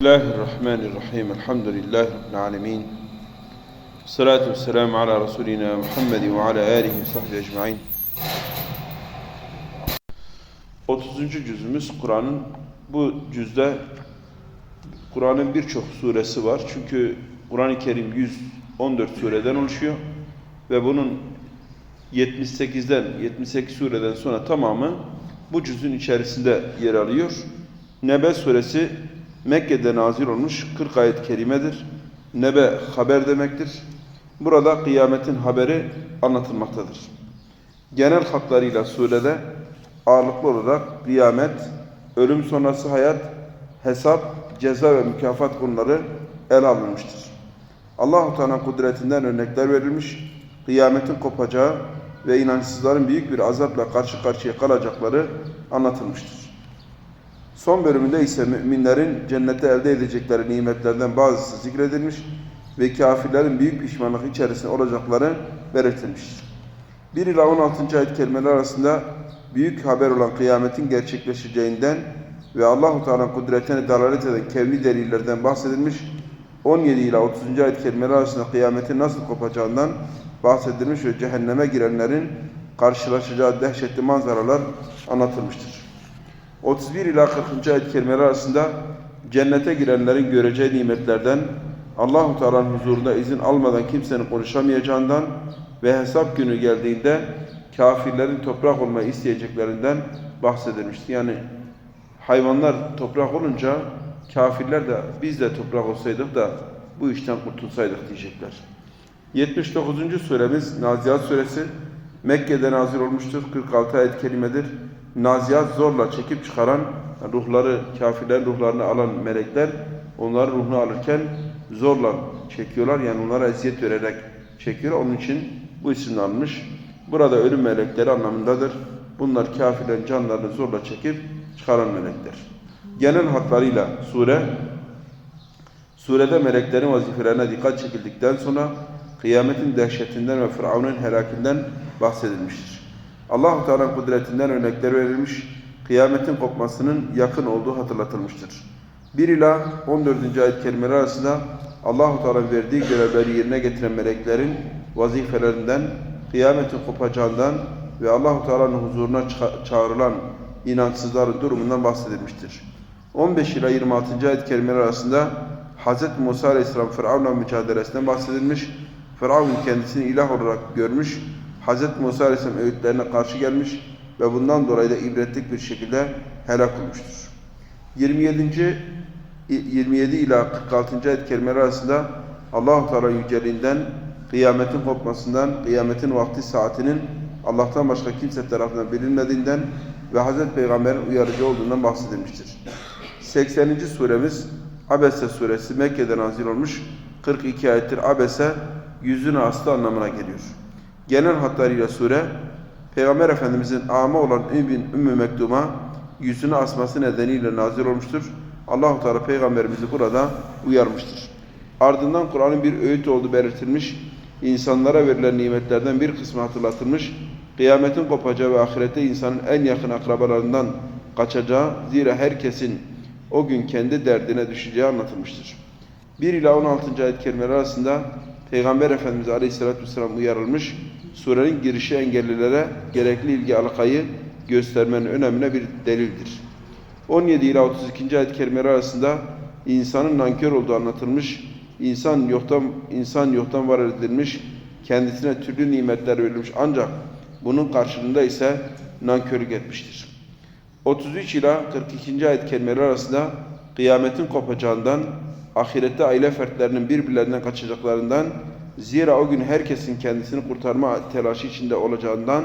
Bismillahirrahmanirrahim. Elhamdülillahi Rabbil alemin. Salatu vesselamu ala Resulina Muhammedin ve ala alihi ve sahbihi ecmain. 30. cüzümüz Kur'an'ın bu cüzde Kur'an'ın birçok suresi var. Çünkü Kur'an-ı Kerim 114 sureden oluşuyor ve bunun 78'den 78 sureden sonra tamamı bu cüzün içerisinde yer alıyor. Nebe suresi Mekke'de nazil olmuş 40 ayet kerimedir. Nebe haber demektir. Burada kıyametin haberi anlatılmaktadır. Genel hatlarıyla surede ağırlıklı olarak kıyamet, ölüm sonrası hayat, hesap, ceza ve mükafat konuları ele alınmıştır. Allah-u Teala'nın kudretinden örnekler verilmiş, kıyametin kopacağı ve inançsızların büyük bir azapla karşı karşıya kalacakları anlatılmıştır. Son bölümünde ise müminlerin cennette elde edecekleri nimetlerden bazısı zikredilmiş ve kafirlerin büyük pişmanlık içerisinde olacakları belirtilmiştir. 1 ila 16. ayet kelimeler arasında büyük haber olan kıyametin gerçekleşeceğinden ve Allahu Teala'nın kudretine dalalet eden kevni delillerden bahsedilmiş. 17 ila 30. ayet kelimeler arasında kıyametin nasıl kopacağından bahsedilmiş ve cehenneme girenlerin karşılaşacağı dehşetli manzaralar anlatılmıştır. 31 ila 40. ayet kelimeler arasında cennete girenlerin göreceği nimetlerden, Allahu Teala'nın huzurunda izin almadan kimsenin konuşamayacağından ve hesap günü geldiğinde kafirlerin toprak olmayı isteyeceklerinden bahsedilmiştir. Yani hayvanlar toprak olunca kafirler de biz de toprak olsaydık da bu işten kurtulsaydık diyecekler. 79. suremiz Naziat suresi Mekke'de nazil olmuştur. 46 ayet kelimedir. Naziat zorla çekip çıkaran ruhları, kafirlerin ruhlarını alan melekler onların ruhunu alırken zorla çekiyorlar. Yani onlara eziyet vererek çekiyor. Onun için bu isim alınmış. Burada ölüm melekleri anlamındadır. Bunlar kafirlerin canlarını zorla çekip çıkaran melekler. Genel hatlarıyla sure, surede meleklerin vazifelerine dikkat çekildikten sonra kıyametin dehşetinden ve Firavun'un helakinden bahsedilmiştir. Allah-u Teala'nın kudretinden örnekler verilmiş, kıyametin kopmasının yakın olduğu hatırlatılmıştır. 1 ila 14. ayet kelimeleri arasında Allah-u Teala'nın verdiği görevleri yerine getiren meleklerin vazifelerinden, kıyametin kopacağından ve Allah-u Teala'nın huzuruna çağrılan inançsızların durumundan bahsedilmiştir. 15 ila 26. ayet kelimeleri arasında Hz. Musa Aleyhisselam Firavun'la mücadelesinden bahsedilmiş. Firavun kendisini ilah olarak görmüş. Hz. Musa Aleyhisselam öğütlerine karşı gelmiş ve bundan dolayı da ibretlik bir şekilde helak olmuştur. 27. 27 ila 46. ayet kelimeleri arasında Allah-u Teala yüceliğinden, kıyametin kopmasından, kıyametin vakti saatinin Allah'tan başka kimse tarafından bilinmediğinden ve Hz. Peygamber'in uyarıcı olduğundan bahsedilmiştir. 80. suremiz Abese suresi Mekke'de nazil olmuş 42 ayettir. Abese yüzünü astı anlamına geliyor. Genel hatlarıyla sure Peygamber Efendimizin ama olan Ümmü, Ümmü Mektum'a yüzünü asması nedeniyle nazil olmuştur. Allahu Teala peygamberimizi burada uyarmıştır. Ardından Kur'an'ın bir öğüt olduğu belirtilmiş. insanlara verilen nimetlerden bir kısmı hatırlatılmış. Kıyametin kopacağı ve ahirette insanın en yakın akrabalarından kaçacağı zira herkesin o gün kendi derdine düşeceği anlatılmıştır. 1 ila 16. ayet kelimeleri arasında Peygamber Efendimiz Aleyhisselatü Vesselam uyarılmış, surenin girişi engellilere gerekli ilgi alakayı göstermenin önemine bir delildir. 17 ila 32. ayet kelimeleri arasında insanın nankör olduğu anlatılmış, insan yoktan, insan yoktan var edilmiş, kendisine türlü nimetler verilmiş ancak bunun karşılığında ise nankörlük etmiştir. 33 ila 42. ayet kelimeleri arasında kıyametin kopacağından, ahirette aile fertlerinin birbirlerinden kaçacaklarından, zira o gün herkesin kendisini kurtarma telaşı içinde olacağından,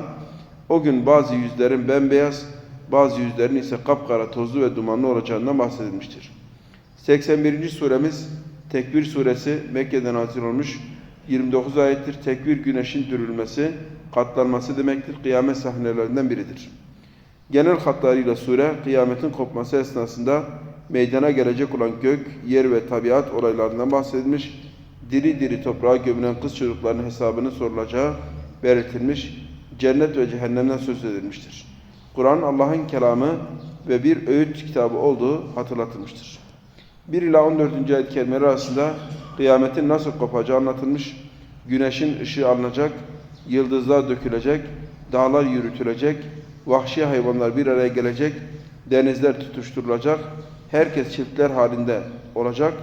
o gün bazı yüzlerin bembeyaz, bazı yüzlerin ise kapkara, tozlu ve dumanlı olacağından bahsedilmiştir. 81. suremiz Tekbir suresi Mekke'den nazil olmuş 29 ayettir. Tekbir güneşin dürülmesi, katlanması demektir. Kıyamet sahnelerinden biridir. Genel hatlarıyla sure kıyametin kopması esnasında meydana gelecek olan gök, yer ve tabiat olaylarından bahsedilmiş. Diri diri toprağa gömülen kız çocuklarının hesabını sorulacağı belirtilmiş. Cennet ve cehennemden söz edilmiştir. Kur'an Allah'ın kelamı ve bir öğüt kitabı olduğu hatırlatılmıştır. 1 ila 14. ayet kelimeleri arasında kıyametin nasıl kopacağı anlatılmış. Güneşin ışığı alınacak, yıldızlar dökülecek, dağlar yürütülecek, vahşi hayvanlar bir araya gelecek, denizler tutuşturulacak, herkes çiftler halinde olacak.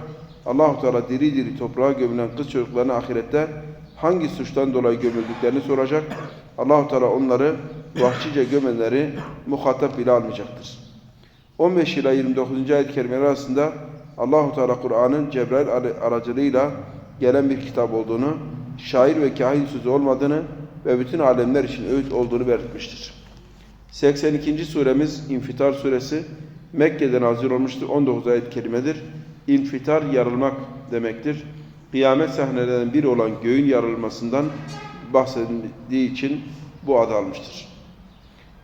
Allahu Teala diri diri toprağa gömülen kız çocuklarına ahirette hangi suçtan dolayı gömüldüklerini soracak. Allahu Teala onları vahşice gömenleri muhatap bile almayacaktır. 15 ila 29. ayet kerimeleri arasında Allahu Teala Kur'an'ın Cebrail aracılığıyla gelen bir kitap olduğunu, şair ve kahin sözü olmadığını ve bütün alemler için öğüt olduğunu belirtmiştir. 82. suremiz İnfitar suresi Mekke'de nazil olmuştur. 19 ayet kelimedir. İnfitar yarılmak demektir. Kıyamet sahnelerinden biri olan göğün yarılmasından bahsedildiği için bu adı almıştır.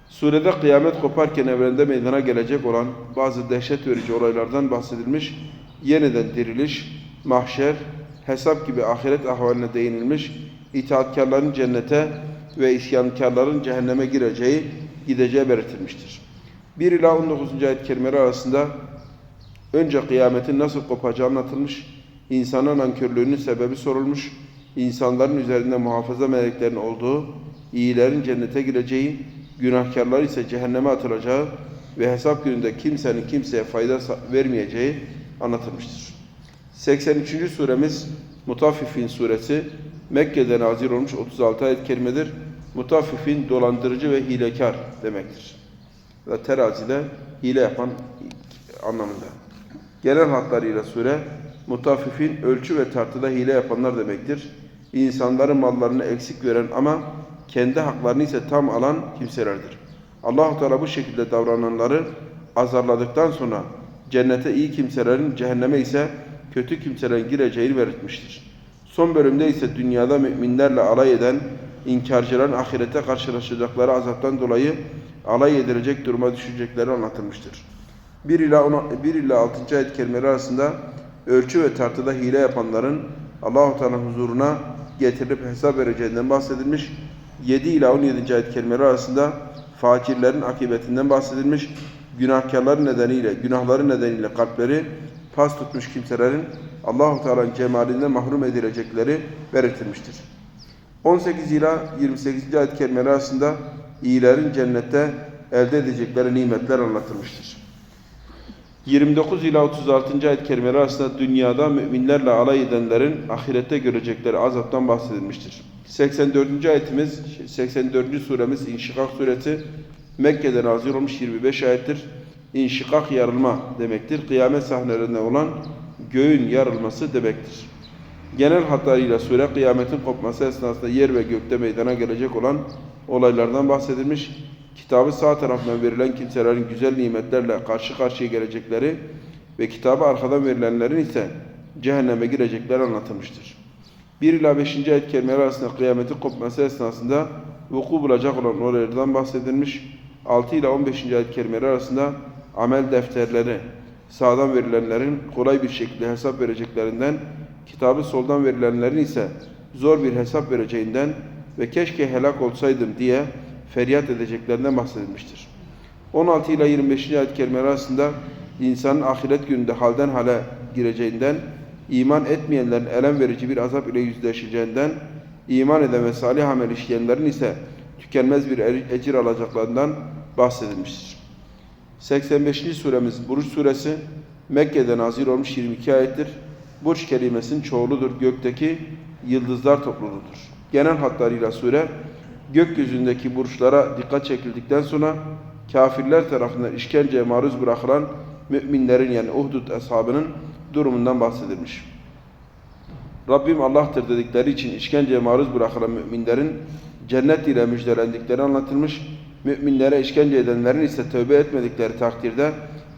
Surede kıyamet koparken evrende meydana gelecek olan bazı dehşet verici olaylardan bahsedilmiş, yeniden diriliş, mahşer, hesap gibi ahiret ahvaline değinilmiş, itaatkarların cennete ve isyankarların cehenneme gireceği, gideceği belirtilmiştir. 1 ila 19. ayet kelimeleri arasında önce kıyametin nasıl kopacağı anlatılmış, insanın nankörlüğünün sebebi sorulmuş, insanların üzerinde muhafaza meleklerinin olduğu, iyilerin cennete gireceği, günahkarlar ise cehenneme atılacağı ve hesap gününde kimsenin kimseye fayda vermeyeceği anlatılmıştır. 83. suremiz Mutaffifin suresi Mekke'de nazil olmuş 36 ayet kerimedir. Mutaffifin dolandırıcı ve hilekar demektir. Ve terazide hile yapan anlamında. Genel hatlarıyla sure mutaffifin ölçü ve tartıda hile yapanlar demektir. İnsanların mallarını eksik veren ama kendi haklarını ise tam alan kimselerdir. Allahu Teala bu şekilde davrananları azarladıktan sonra cennete iyi kimselerin, cehenneme ise kötü kimselerin gireceğini belirtmiştir. Son bölümde ise dünyada müminlerle alay eden inkarcıların ahirete karşılaşacakları azaptan dolayı alay edilecek duruma düşecekleri anlatılmıştır. 1 ila 10, 1 ila 6. ayet kelimeleri arasında ölçü ve tartıda hile yapanların Allahu Teala huzuruna getirilip hesap vereceğinden bahsedilmiş. 7 ila 17. ayet kelimeleri arasında fakirlerin akıbetinden bahsedilmiş. Günahkarların nedeniyle, günahları nedeniyle kalpleri pas tutmuş kimselerin Allahu Teala'nın cemalinden mahrum edilecekleri belirtilmiştir. 18 ila 28. ayet kelimeleri arasında iyilerin cennette elde edecekleri nimetler anlatılmıştır. 29 ila 36. ayet kelimeleri arasında dünyada müminlerle alay edenlerin ahirette görecekleri azaptan bahsedilmiştir. 84. ayetimiz 84. suremiz İnşikak suresi Mekke'de nazil olmuş 25 ayettir. İnşikak yarılma demektir. Kıyamet sahnelerinde olan göğün yarılması demektir. Genel hatlarıyla sure kıyametin kopması esnasında yer ve gökte meydana gelecek olan olaylardan bahsedilmiş. Kitabı sağ tarafından verilen kimselerin güzel nimetlerle karşı karşıya gelecekleri ve kitabı arkadan verilenlerin ise cehenneme girecekleri anlatılmıştır. 1 ila 5. ayet kelimeleri arasında kıyametin kopması esnasında vuku bulacak olan olaylardan bahsedilmiş. 6 ila 15. ayet kelimeleri arasında amel defterleri, sağdan verilenlerin kolay bir şekilde hesap vereceklerinden, kitabı soldan verilenlerin ise zor bir hesap vereceğinden ve keşke helak olsaydım diye feryat edeceklerinden bahsedilmiştir. 16 ile 25. ayet kelimeleri arasında insanın ahiret gününde halden hale gireceğinden, iman etmeyenlerin elem verici bir azap ile yüzleşeceğinden, iman eden ve salih amel işleyenlerin ise tükenmez bir ecir alacaklarından bahsedilmiştir. 85. suremiz Buruç suresi Mekke'de nazil olmuş 22 ayettir. Burç kelimesinin çoğuludur. Gökteki yıldızlar topluluğudur. Genel hatlarıyla sure gökyüzündeki burçlara dikkat çekildikten sonra kafirler tarafından işkenceye maruz bırakılan müminlerin yani Uhdud ashabının durumundan bahsedilmiş. Rabbim Allah'tır dedikleri için işkenceye maruz bırakılan müminlerin cennet ile müjdelendikleri anlatılmış. Müminlere işkence edenlerin ise tövbe etmedikleri takdirde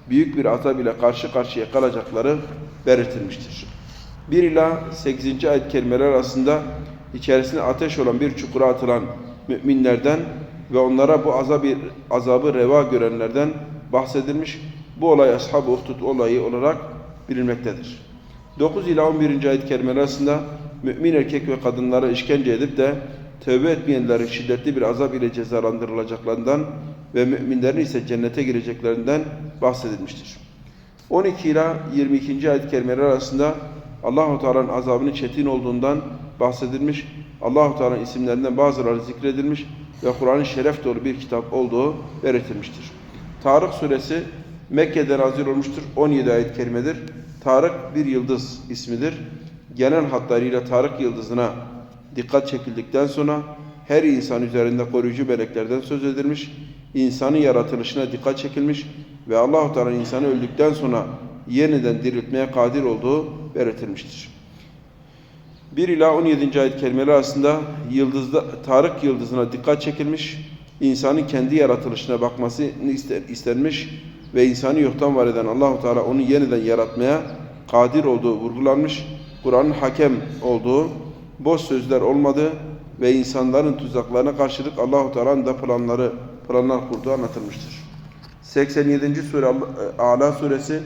büyük bir azab ile karşı karşıya kalacakları belirtilmiştir. 1 ila 8. ayet kelimeler arasında içerisinde ateş olan bir çukura atılan müminlerden ve onlara bu azabı, azabı reva görenlerden bahsedilmiş. Bu olay Ashab-ı Uhdud olayı olarak bilinmektedir. 9 ila 11. ayet kelimeler arasında mümin erkek ve kadınlara işkence edip de tövbe etmeyenlerin şiddetli bir azap ile cezalandırılacaklarından ve müminlerin ise cennete gireceklerinden bahsedilmiştir. 12 ila 22. ayet-i kerimeler arasında Allahu Teala'nın azabının çetin olduğundan bahsedilmiş. Allahu Teala'nın isimlerinden bazıları zikredilmiş ve Kur'an'ın şeref dolu bir kitap olduğu belirtilmiştir. Tarık suresi Mekke'de nazil olmuştur. 17 ayet-i kerimedir. Tarık bir yıldız ismidir. Genel hatlarıyla Tarık yıldızına dikkat çekildikten sonra her insan üzerinde koruyucu meleklerden söz edilmiş, insanın yaratılışına dikkat çekilmiş ve Allah-u Teala insanı öldükten sonra yeniden diriltmeye kadir olduğu belirtilmiştir. 1 ila 17. ayet kelimeleri arasında yıldızda, Tarık yıldızına dikkat çekilmiş, insanın kendi yaratılışına bakması ister, istenmiş ve insanı yoktan var eden Allahu Teala onu yeniden yaratmaya kadir olduğu vurgulanmış. Kur'an'ın hakem olduğu, boş sözler olmadığı ve insanların tuzaklarına karşılık Allahu Teala'nın da planları, planlar kurduğu anlatılmıştır. 87. sure Allah- Ala suresi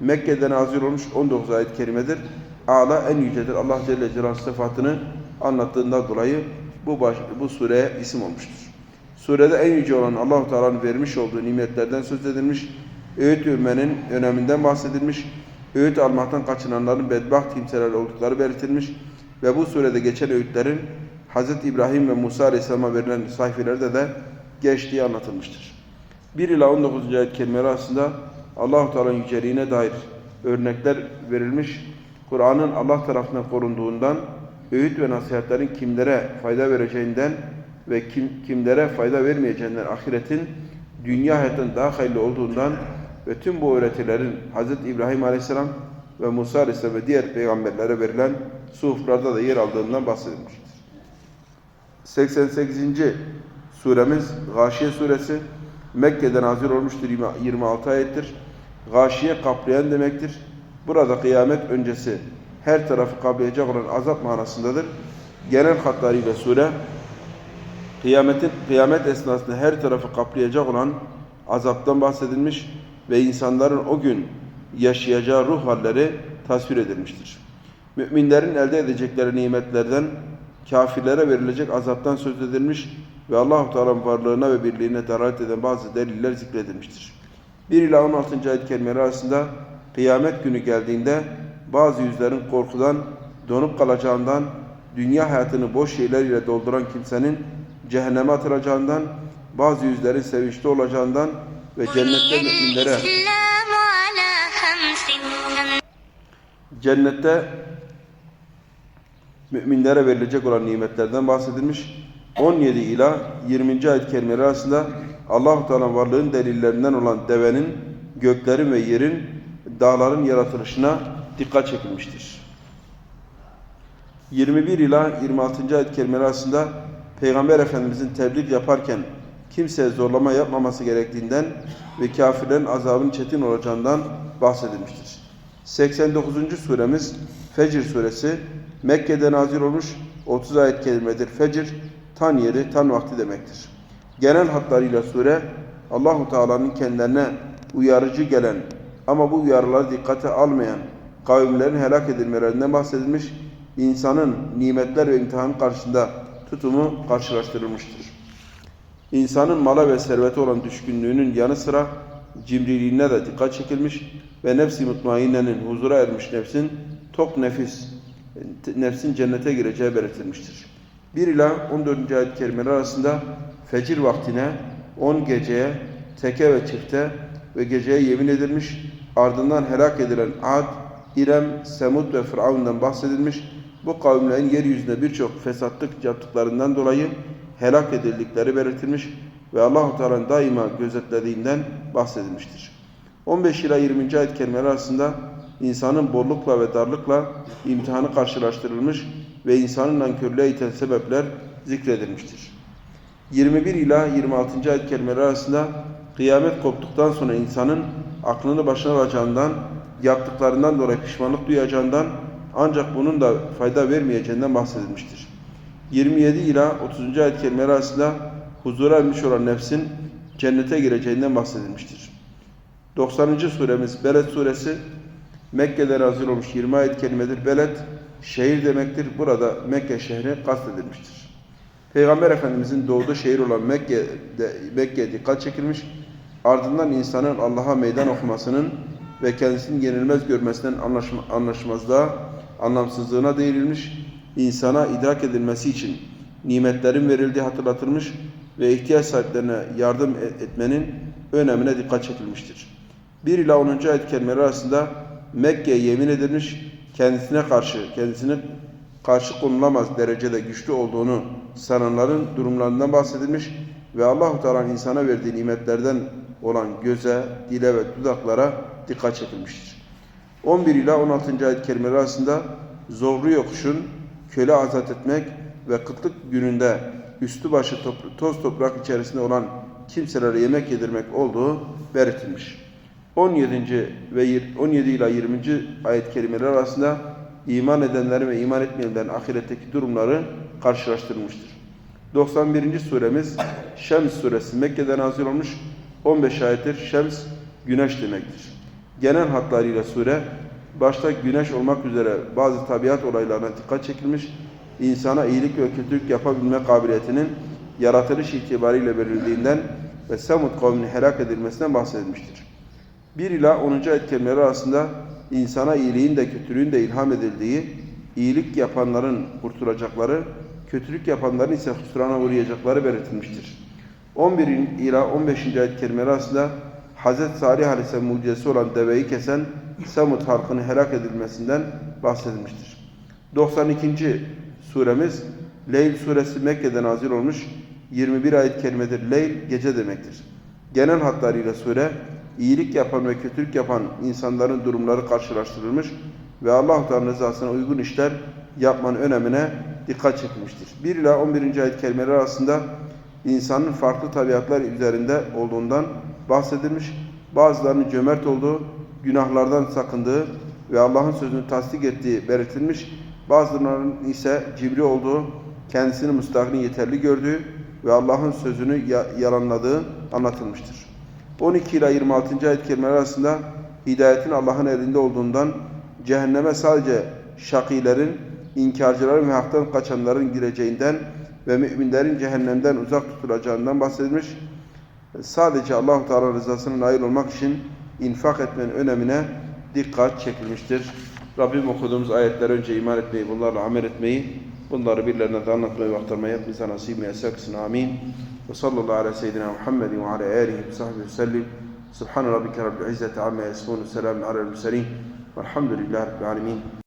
Mekke'de nazil olmuş 19 ayet kerimedir. Ala en yücedir. Allah Celle Celaluhu sıfatını anlattığından dolayı bu baş, bu sureye isim olmuştur. Surede en yüce olan Allahu Teala'nın vermiş olduğu nimetlerden söz edilmiş. Öğüt vermenin öneminden bahsedilmiş. Öğüt almaktan kaçınanların bedbaht kimseler oldukları belirtilmiş ve bu surede geçen öğütlerin Hz. İbrahim ve Musa Aleyhisselam'a verilen sayfelerde de geçtiği anlatılmıştır. 1 ila 19. ayet kelimeleri arasında Allah-u Teala'nın yüceliğine dair örnekler verilmiş. Kur'an'ın Allah tarafından korunduğundan, öğüt ve nasihatlerin kimlere fayda vereceğinden ve kim, kimlere fayda vermeyeceğinden ahiretin dünya hayatından daha hayırlı olduğundan ve tüm bu öğretilerin Hz. İbrahim Aleyhisselam ve Musa Aleyhisselam ve diğer peygamberlere verilen suhuflarda da yer aldığından bahsedilmiştir. 88. suremiz Gâşiye suresi Mekke'de nazil olmuştur 20 26 ayettir. Gâşiye kaplayan demektir. Burada kıyamet öncesi her tarafı kaplayacak olan azap manasındadır. Genel hatlarıyla sure kıyametin kıyamet esnasında her tarafı kaplayacak olan azaptan bahsedilmiş ve insanların o gün yaşayacağı ruh halleri tasvir edilmiştir. Müminlerin elde edecekleri nimetlerden kafirlere verilecek azaptan söz edilmiş ve Allahu Teala'nın varlığına ve birliğine delalet eden bazı deliller zikredilmiştir. 1 ila 16. ayet kelimeleri arasında kıyamet günü geldiğinde bazı yüzlerin korkudan, donup kalacağından, dünya hayatını boş şeyler ile dolduran kimsenin cehenneme atılacağından, bazı yüzlerin sevinçli olacağından ve cennette müminlere cennette müminlere verilecek olan nimetlerden bahsedilmiş. 17 ila 20. ayet kelimeleri arasında Allah-u Teala varlığın delillerinden olan devenin, göklerin ve yerin dağların yaratılışına dikkat çekilmiştir. 21 ila 26. ayet kelimeleri arasında Peygamber Efendimizin tebliğ yaparken kimseye zorlama yapmaması gerektiğinden ve kafirlerin azabının çetin olacağından bahsedilmiştir. 89. suremiz Fecr suresi Mekke'de nazil olmuş 30 ayet kelimedir. Fecr tan yeri, tan vakti demektir. Genel hatlarıyla sure Allahu Teala'nın kendilerine uyarıcı gelen ama bu uyarıları dikkate almayan kavimlerin helak edilmelerinden bahsedilmiş. insanın nimetler ve imtihan karşısında tutumu karşılaştırılmıştır. İnsanın mala ve servete olan düşkünlüğünün yanı sıra cimriliğine de dikkat çekilmiş ve nefsi mutmainnenin huzura ermiş nefsin tok nefis, nefsin cennete gireceği belirtilmiştir. 1 ila 14. ayet-i kerimeler arasında fecir vaktine 10 geceye, teke ve çifte ve geceye yemin edilmiş, ardından helak edilen Ad, İrem, Semud ve Firavun'dan bahsedilmiş. Bu kavimlerin yeryüzünde birçok fesatlık yaptıklarından dolayı helak edildikleri belirtilmiş ve Allahu Teala'nın daima gözetlediğinden bahsedilmiştir. 15 ila 20. ayet kelimeleri arasında insanın bollukla ve darlıkla imtihanı karşılaştırılmış ve insanın nankörlüğe iten sebepler zikredilmiştir. 21 ila 26. ayet kelimeleri arasında kıyamet koptuktan sonra insanın aklını başına alacağından, yaptıklarından dolayı pişmanlık duyacağından ancak bunun da fayda vermeyeceğinden bahsedilmiştir. 27 ila 30. ayet kelimeleri arasında huzura ermiş olan nefsin cennete gireceğinden bahsedilmiştir. 90. suremiz Beled suresi Mekke'de nazil olmuş 20 ayet kelimedir. Beled şehir demektir. Burada Mekke şehri kastedilmiştir. Peygamber Efendimizin doğduğu şehir olan Mekke'de Mekke'ye dikkat çekilmiş. Ardından insanın Allah'a meydan okumasının ve kendisinin yenilmez görmesinden anlaşma, anlaşmazlığa, anlamsızlığına değinilmiş, insana idrak edilmesi için nimetlerin verildiği hatırlatılmış ve ihtiyaç sahiplerine yardım e- etmenin önemine dikkat çekilmiştir. 1 ila 10. ayet kelimeleri arasında Mekke'ye yemin edilmiş, kendisine karşı, kendisine karşı konulamaz derecede güçlü olduğunu sananların durumlarından bahsedilmiş ve Allahu Teala'nın insana verdiği nimetlerden olan göze, dile ve dudaklara dikkat çekilmiştir. 11 ila 16. ayet kelimeleri arasında zorlu yokuşun köle azat etmek ve kıtlık gününde üstü başı toz toprak içerisinde olan kimselere yemek yedirmek olduğu belirtilmiş. 17. ve yir- 17 ila 20. ayet kelimeleri arasında iman edenlerin ve iman etmeyenlerin ahiretteki durumları karşılaştırılmıştır. 91. suremiz Şems suresi Mekke'de nazil olmuş 15 ayettir. Şems güneş demektir. Genel hatlarıyla sure başta güneş olmak üzere bazı tabiat olaylarına dikkat çekilmiş, insana iyilik ve kötülük yapabilme kabiliyetinin yaratılış itibariyle verildiğinden ve Semud kavminin helak edilmesinden bahsedilmiştir. 1 ila 10. ayet kelimeleri arasında insana iyiliğin de kötülüğün de ilham edildiği, iyilik yapanların kurtulacakları, kötülük yapanların ise hüsrana uğrayacakları belirtilmiştir. 11 ila 15. ayet kelimeleri arasında Hz. Salih Aleyhisselam mucizesi olan deveyi kesen Semud halkının helak edilmesinden bahsedilmiştir. 92. suremiz Leyl suresi Mekke'de nazil olmuş 21 ayet kelimedir. Leyl gece demektir. Genel hatlarıyla sure iyilik yapan ve kötülük yapan insanların durumları karşılaştırılmış ve Allah-u Teala'nın rızasına uygun işler yapmanın önemine dikkat çekilmiştir. 1 ila 11. ayet kelimeleri arasında insanın farklı tabiatlar üzerinde olduğundan bahsedilmiş. Bazılarının cömert olduğu, günahlardan sakındığı ve Allah'ın sözünü tasdik ettiği belirtilmiş. Bazılarının ise cibri olduğu, kendisini müstahını yeterli gördüğü ve Allah'ın sözünü ya- yalanladığı anlatılmıştır. 12 ila 26. ayet kelimeleri arasında hidayetin Allah'ın elinde olduğundan cehenneme sadece şakilerin, inkarcıların ve haktan kaçanların gireceğinden ve müminlerin cehennemden uzak tutulacağından bahsedilmiş. Sadece Allah-u Teala rızasına nail olmak için infak etmenin önemine dikkat çekilmiştir. Rabbim okuduğumuz ayetler önce iman etmeyi, bunlarla amel etmeyi, bunları birilerine de anlatmayı ve aktarmayı hepimize nasip ve kılsın. Amin. Ve sallallahu ala seyyidina Muhammedin ve ala alihi ve sahbihi ve sellim. Subhane rabbike rabbil izzeti amma yasifun. Selamun alel murselin. Velhamdülillahi rabbil alemin.